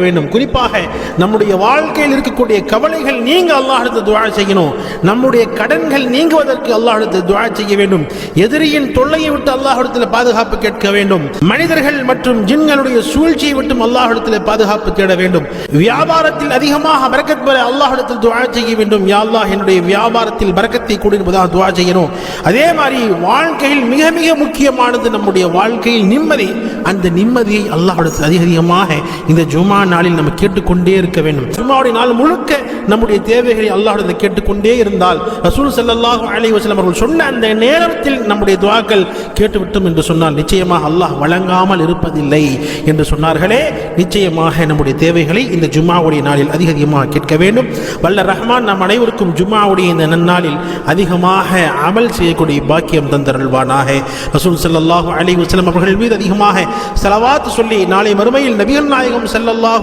வேண்டும். குறிப்பாக நம்முடைய வாழ்க்கையில் இருக்கக்கூடிய கவலைகள் நீங்க அல்லாஹிடத்தில் துவா செய்யணும். நம்முடைய கடன்கள் நீங்குவதற்கு அல்லாஹிடத்தில் துவா செய்ய வேண்டும். எதிரியின் தொல்லையை விட்டு அல்லாஹிடத்தில் பாதுகாப்பு கேட்க வேண்டும். மனிதர்கள் மற்றும் ஜின்களுடைய சூழ்ச்சியை விட்டும் அல்லாஹிடத்தில் பாதுகாப்பு தேட வேண்டும். வியாபாரத்தில் அதிகமாக பறக்கத் பெற அல்லாஹிடத்தில் துவா செய்ய வேண்டும். யா அல்லாஹ் என்னுடைய வியாபாரத்தில் பறக்கத்தை கூடியிருப்பதாக துவா செய்யணும். அதே மாதிரி வாழ்க்கையில் மிக மிக முக்கியமானது நம்முடைய வாழ்க்கையில் நிம்மதி. அந்த நிம்மதியை அல்லாஹிடத்தில் அதிகமாக இந்த ஜுமான் நாளில் நம்ம கேட்டுக்கொண்டே இருக்க வேண்டும். ஜுமாவுடைய நாள் முழுக்க நம்முடைய தேவைகளை அல்லாஹுடைய கேட்டுக்கொண்டே இருந்தால் ரசூல் செல்லல்லாஹு அலி வசலம் அவர்கள் சொன்ன அந்த நேரத்தில் நம்முடைய துவாக்கள் கேட்டுவிட்டோம் என்று சொன்னால் நிச்சயமாக அல்லாஹ் வழங்காமல் இருப்பதில்லை என்று சொன்னார்களே. நிச்சயமாக நம்முடைய தேவைகளை இந்த ஜும்மாவுடைய நாளில் அதிக அதிகமாக கேட்க வேண்டும். வல்ல ரஹ்மான் நம் அனைவருக்கும் ஜும்மாவுடைய இந்த நன்னாளில் அதிகமாக அமல் செய்யக்கூடிய பாக்கியம் தந்தருள்வானாக. ரசூல் செல்லல்லாஹு அலி வசலம் அவர்கள் மீது அதிகமாக செலவாத்து சொல்லி நாளை மறுமையில் நபிகள் நாயகம் செல்லல்லாஹ்